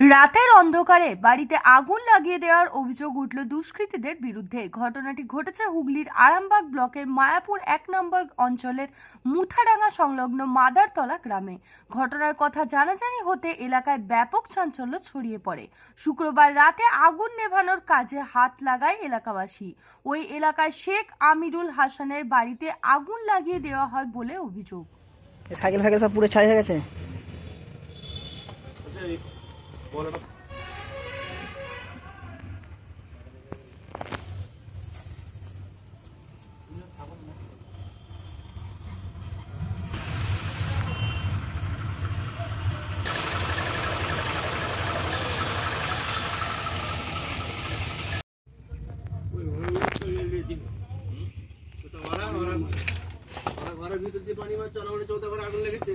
রাতের অন্ধকারে বাড়িতে আগুন লাগিয়ে দেওয়ার অভিযোগ উঠল দুষ্কৃতীদের বিরুদ্ধে। ঘটনাটি ঘটেছে হুগলির আরামবাগ ব্লকের মায়াপুর এক নম্বর অঞ্চলের মুথাডাঙ্গা সংলগ্ন মাদারতলা গ্রামে। ঘটনার কথা জানাজানি হতে এলাকায় ব্যাপক চাঞ্চল্য ছড়িয়ে পড়ে। শুক্রবার রাতে আগুন নেভানোর কাজে হাত লাগায় এলাকাবাসী। ওই এলাকায় শেখ আমিরুল হাসানের বাড়িতে আগুন লাগিয়ে দেওয়া হয় বলে অভিযোগ। সাইকেল ফাইকেল সব পুরো ছাই হয়ে গেছে? ঘরের ভিতর দিয়ে পানি মারছে ওরা চৌদ্দ করে আগুন লেগেছে।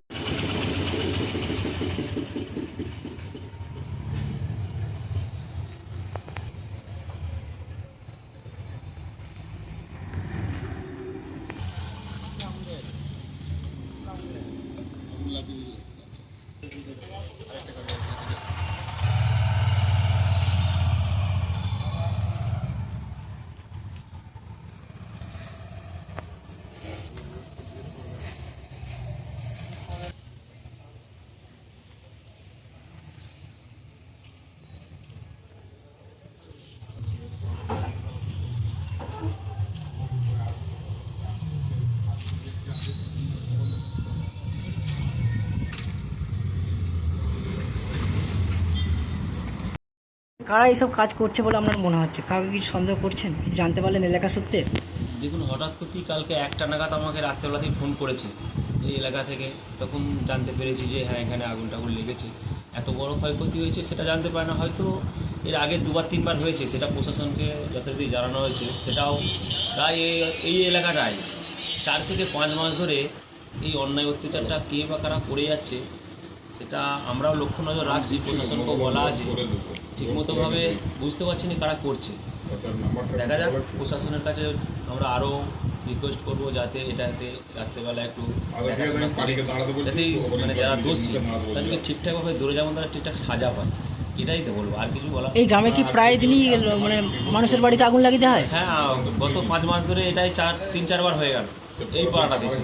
কারা এইসব কাজ করছে বলে আপনার মনে হচ্ছে? কাউকে কিছু সন্দেহ করছেন? কিছু জানতে পারলেন এলাকা সূত্রে? দেখুন, হঠাৎ করতেই কালকে একটা নাগাদ আমাকে রাত্রেবেলাতেই ফোন করেছে এই এলাকা থেকে। তখন জানতে পেরেছি যে হ্যাঁ এখানে আগুন টাগুন লেগেছে। এত বড় ক্ষয়ক্ষতি হয়েছে সেটা জানতে পারে না। হয়তো এর আগে দুবার, তিনবার হয়েছে, সেটা প্রশাসনকে যথারীতি জানানো হয়েছে। সেটাও প্রায় এই- এই এলাকাটায়। চার থেকে পাঁচ মাস ধরে এই অন্যায় অত্যাচারটা কে বা কারা করে যাচ্ছে সেটা আমরাও লক্ষ্য নজর রাখছি প্রশাসনকেও বলা আছে। ঠিকমতোভাবে বুঝতে পারছি না কারা করছে। দেখা যাক প্রশাসনের কাছে আমরা আরও রিকোয়েস্ট করব যাতে এটাতে রাত্রেবেলা একটু যাতে মানে যারা দোষী তাদেরকে ঠিকঠাকভাবে ধরে যেমন তারা ঠিকঠাক সাজা পায়। এটাই তো বলব আর কিছু বলা এই গ্রামে কি প্রায় দিনই মানে মানুষের বাড়িতে আগুন লাগিয়ে দেওয়া হয়? হ্যাঁ গত পাঁচ মাস ধরে এটাই চার তিন চারবার হয়ে গেল। এই পাড়াটা বেশি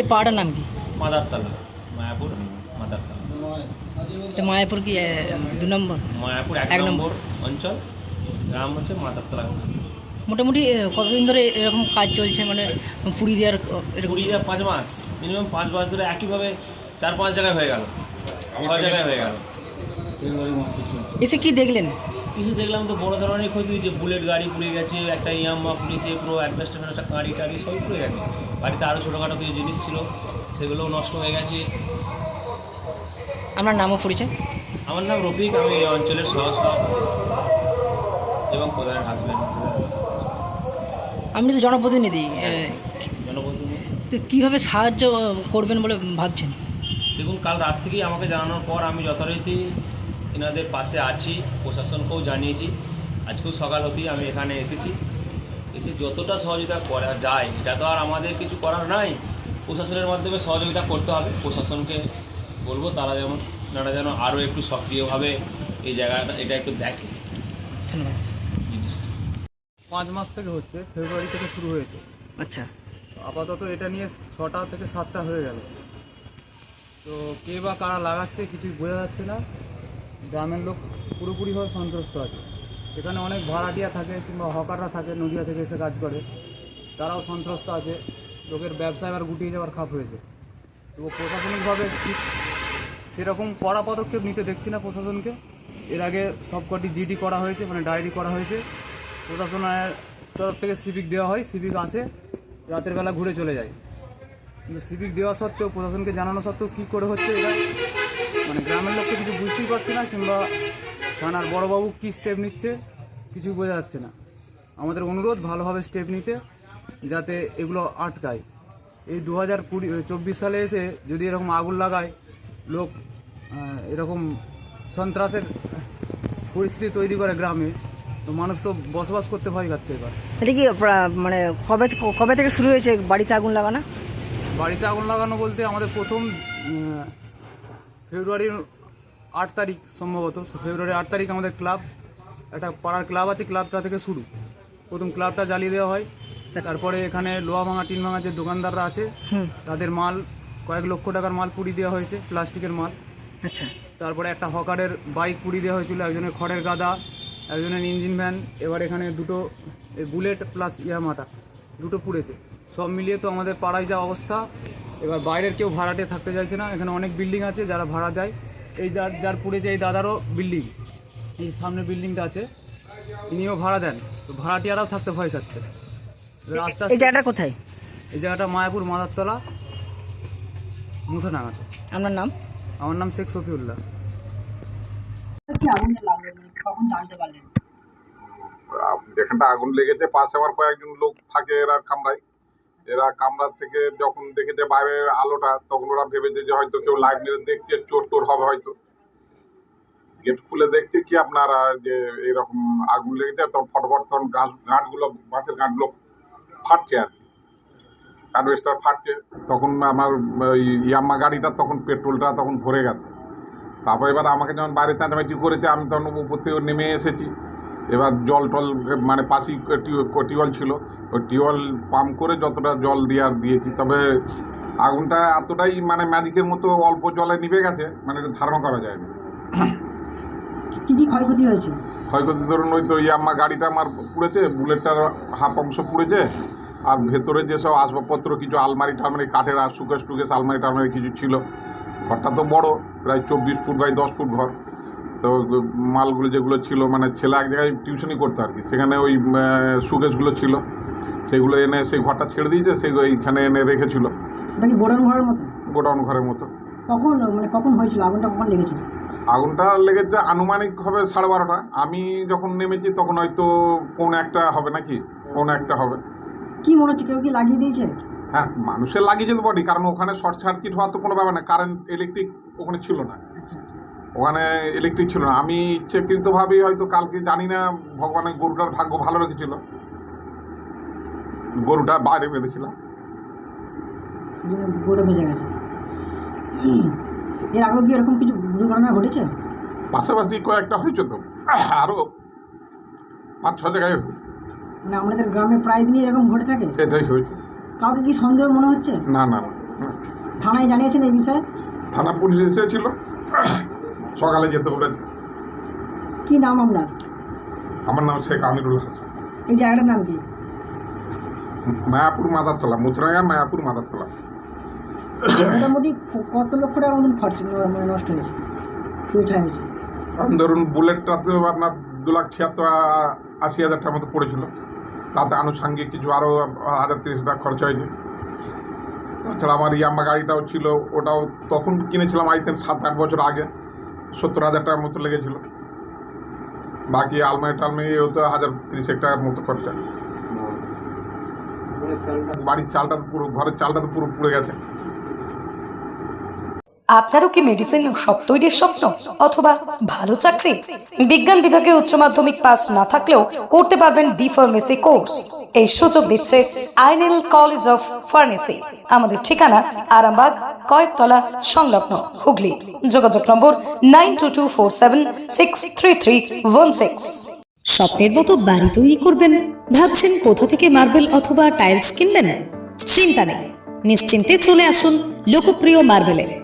এই পাহাড়ের নাম কি? মাদারতলা মায়াপুর। মায়াপুর কি দু নম্বর? মায়াপুর এক এক নম্বর। অঞ্চল। গ্রাম হচ্ছে মাদারতলা মোটামুটি কতদিন ধরে এরকম কাজ চলছে? মানে পুরী দেওয়ার এরকম কুড়ি পাঁচ মাস। মিনিমাম পাঁচ মাস ধরে একইভাবে চার পাঁচ জায়গায় হয়ে গেল। ছ জায়গায় হয়ে গেল। এসে কি দেখলেন? কিছু দেখলাম তো বড় ধরনের ক্ষতি হয়েছে। বুলেট গাড়ি পুড়ে গেছে একটা ইয়াম্মা পুড়েছে পুরো অ্যাডভেস্টার একটা গাড়ি টাড়ি সবই পুড়ে গেছে। বাড়িতে আরও ছোটোখাটো কিছু জিনিস ছিল সেগুলোও নষ্ট হয়ে গেছে। আপনার নামও পরিচয়? আমার নাম রফিক আমি এই অঞ্চলের সহ সভাপতি এবং প্রধানের হাজব্যান্ড আপনি তো জনপ্রতিনিধি এ, জনপ্রতিনিধি। তো কীভাবে সাহায্য করবেন বলে ভাবছেন? দেখুন কাল রাত থেকেই আমাকে জানানোর পর আমি যথারীতি এনাদের পাশে আছি প্রশাসনকেও জানিয়েছি। আজকেও সকাল হতেই আমি এখানে এসেছি। এসে যতটা সহযোগিতা করা যায় এটা তো আর আমাদের কিছু করার নাই। প্রশাসনের মাধ্যমে সহযোগিতা করতে হবে প্রশাসনকে বলব তারা যেমন তারা যেন আরও একটু সক্রিয়ভাবে এই জায়গাটা এটা একটু দেখে। ধন্যবাদ। জিনিসটা। পাঁচ মাস থেকে হচ্ছে ফেব্রুয়ারি থেকে শুরু হয়েছে। আচ্ছা। আপাতত এটা নিয়ে ছটা থেকে সাতটা হয়ে গেল। তো কে বা কারা লাগাচ্ছে কিছুই বোঝা যাচ্ছে না। গ্রামের লোক পুরোপুরিভাবে সন্ত্রস্ত আছে। এখানে অনেক ভাড়াটিয়া থাকে কিংবা হকাররা থাকে নদিয়া থেকে এসে কাজ করে। তারাও সন্ত্রস্ত আছে। লোকের ব্যবসা এবার গুটিয়ে যাওয়ার খাপ হয়েছে। তো প্রশাসনিকভাবে ঠিক সেরকম কড়া পদক্ষেপ নিতে দেখছি না প্রশাসনকে। এর আগে সবকটি জিডি করা হয়েছে মানে ডায়েরি করা হয়েছে। প্রশাসনের তরফ থেকে সিভিক দেওয়া হয়, সিভিক আসে, রাতের বেলা ঘুরে চলে যায়। কিন্তু সিভিক দেওয়া সত্ত্বেও, প্রশাসনকে জানানো সত্ত্বেও কী করে হচ্ছে এটা? মানে গ্রামের লোককে কিছু বুঝতেই পারছে না, কিংবা থানার বড়বাবু কী স্টেপ নিচ্ছে, কিছু বোঝা যাচ্ছে না। আমাদের অনুরোধ, ভালোভাবে স্টেপ নিতে, যাতে এগুলো আটকায়। এই দু হাজার কুড়ি, চব্বিশ সালে এসে যদি এরকম আগুন লাগায় লোক এরকম সন্ত্রাসের পরিস্থিতি তৈরি করে গ্রামে। তো মানুষ তো বসবাস করতে ভয় খাচ্ছে এবার। এটা কি মানে কবে কবে থেকে শুরু হয়েছে বাড়িতে আগুন লাগানো? বাড়িতে আগুন লাগানো বলতে আমাদের প্রথম ফেব্রুয়ারির আট তারিখ সম্ভবত। ফেব্রুয়ারি আট তারিখ আমাদের ক্লাব একটা পাড়ার ক্লাব আছে ক্লাবটা থেকে শুরু। প্রথম ক্লাবটা জ্বালিয়ে দেওয়া হয়। তারপরে এখানে লোহা ভাঙা টিন ভাঙা যে দোকানদাররা আছে তাদের মাল কয়েক লক্ষ টাকার মাল পুড়ি দেওয়া হয়েছে প্লাস্টিকের মাল। আচ্ছা। তারপরে একটা হকারের বাইক পুড়ি দেওয়া হয়েছিল একজনের খড়ের গাদা একজনের ইঞ্জিন ভ্যান এবার এখানে দুটো বুলেট প্লাস ইয়ামাটা দুটো পুড়েছে। সব মিলিয়ে তো আমাদের পাড়ায় যা অবস্থা এবার বাইরের কেউ ভাড়াটে থাকতে চাইছে না এখানে অনেক বিল্ডিং আছে যারা ভাড়া দেয়। এই যার যার পুড়েছে এই দাদারও বিল্ডিং এই সামনে বিল্ডিংটা আছে ইনিও ভাড়া দেন তো ভাড়াটিয়ারাও থাকতে ভয় খাচ্ছে। রাস্তা এই জায়গাটা কোথায়? এই জায়গাটা মায়াপুর মাদারতলা। মুথানাগাতে আপনার নাম? আমার নাম শেখ সফিউল্লাহ যেখানটা আগুন লেগেছে। পাশে আবার কয়েকজন লোক থাকে এরা কামরায় এরা কামরার থেকে যখন দেখেছে বাইরের আলোটা তখন ওরা ভেবেছে যে হয়তো কেউ লাইট মেরে দেখছে চোর টোর হবে হয়তো। গেট খুলে দেখছে কি আপনারা যে এরকম আগুন লেগেছে তখন ফটোফট তখন গাছ গাঁটগুলো বাঁশের গাঁটগুলো ফাটছে আর কি। হারভেস্টার ফাটছে তখন আমার ওই ইয়াম্মা গাড়িটা তখন পেট্রোলটা তখন ধরে গেছে। তারপর এবার আমাকে যখন বাইরে চাঁচামাচি করেছে আমি তখন উপর থেকে নেমে এসেছি। এবার জল টল মানে পাশেই টিউ- টিউবওয়েল ছিল ওই টিউবওয়েল পাম্প করে যতটা জল দেওয়ার দিয়েছি। তবে আগুনটা এতটাই মানে ম্যাজিকের মতো অল্প জলে নিভে গেছে মানে ধারণা করা যায় না কি কি ক্ষয়ক্ষতি হয়েছে? ক্ষয়ক্ষতি ধরুন ওই তো ইয়াম্মা গাড়িটা আমার পুড়েছে বুলেটটার হাফ অংশ পুড়েছে আর ভেতরে যেসব আসবাবপত্র কিছু আলমারি টালমারি কাঠের আর সুকেশ টুকেশ আলমারি টালমারি কিছু ছিল। ঘরটা তো বড় প্রায় চব্বিশ ফুট বাই দশ ফুট ঘর। তো মালগুলো যেগুলো ছিল মানে ছেলে এক জায়গায় টিউশনই করতো আর কি। সেখানে ওই সুকেশগুলো ছিল। সেগুলো এনে সেই ঘরটা ছেড়ে দিয়েছে সেগুলো এইখানে এনে রেখেছিল। ওটা কি গোডাউন ঘরের মতো? গোডাউন ঘরের মতো। কখন মানে কখন হয়েছিল? আগুনটা কখন লেগেছিল? আগুনটা লেগেছে আনুমানিক হবে সাড়ে বারোটা। আমি যখন নেমেছি তখন হয়তো পৌনে একটা হবে নাকি? পৌনে একটা হবে। কি মনে হচ্ছে? কেউ কি লাগিয়ে দিয়েছে? হ্যাঁ মানুষের লাগিয়ে যেতে বডি কারণ ওখানে শর্ট সার্কিট হওয়ার তো কোনো ব্যাপার না কারেন্ট ইলেকট্রিক ওখানে ছিল না। আচ্ছা আচ্ছা। ওখানে ইলেকট্রিক ছিল না। আমি ইচ্ছেকৃতভাবেই হয়তো কালকে জানি না ভগবানের গরুটার ভাগ্য ভালো রেখেছিল। গরুটা বাইরে বেঁধেছিলাম। বেঁচে গেছে। এর আগেও কি এরকম কিছু দুর্ঘটনা ঘটেছে? পাশাপাশি কয়েকটা হয়েছে তো। আরও পাঁচ ছ জায়গায় হয়েছে। মানে আমাদের গ্রামে প্রায় দিনই এরকম ঘটে থাকে? এটাই হয়েছে। কাউকে কি সন্দেহ মনে হচ্ছে? না না। থানায় জানিয়েছেন এই বিষয়ে? থানা পুলিশ এসেছিল। সকালে যেতে বলেছে। কি নাম আপনার? আমার নাম শেখ আমিরুল হাসান। এই জায়গাটার নাম কি? মায়াপুর মাদারতলা মুচরাঙ্গা মায়াপুর মাদারতলা। মোটামুটি ক- কত লক্ষ টাকার মতন খরচ মানে নষ্ট হয়েছে? পুরো হয়েছে? কারণ ধরুন বুলেটটা তো আপনার দু লাখ ছিয়াত্তর আশি হাজার টাকার মতো পড়েছিল। তাতে আনুষাঙ্গিক কিছু আরও হাজার তিরিশ টাকা খরচ হয়নি তাছাড়া আমার ইয়াম্মা গাড়িটাও ছিল ওটাও তখন কিনেছিলাম আই থিঙ্ক সাত আট বছর আগে। সত্তর হাজার টাকার মতো লেগেছিল। বাকি আলমারি টালমারি তো হাজার তিরিশেক টাকার মতো খরচা। বাড়ির চালটা তো পুরো ঘরের চালটা তো পুরো পুড়ে গেছে। আপনারও কি মেডিসিন সব তৈরির স্বপ্ন? অথবা ভালো চাকরি? বিজ্ঞান বিভাগে উচ্চ মাধ্যমিক পাস না থাকলেও করতে পারবেন ডি ফার্মেসি কোর্স এই সুযোগ দিচ্ছে আইনেল কলেজ অফ ফার্মেসি। আমাদের ঠিকানা আরামবাগ, কয়েকতলা, সংলগ্ন হুগলি। যোগাযোগ নম্বর nine two two four seven six three three one six. স্বপ্নের মতো বাড়ি তৈরি করবেন? ভাবছেন কোথা থেকে মার্বেল অথবা টাইলস কিনবেন? চিন্তা নেই। নিশ্চিন্তে চলে আসুন লোকপ্রিয় মার্বেলে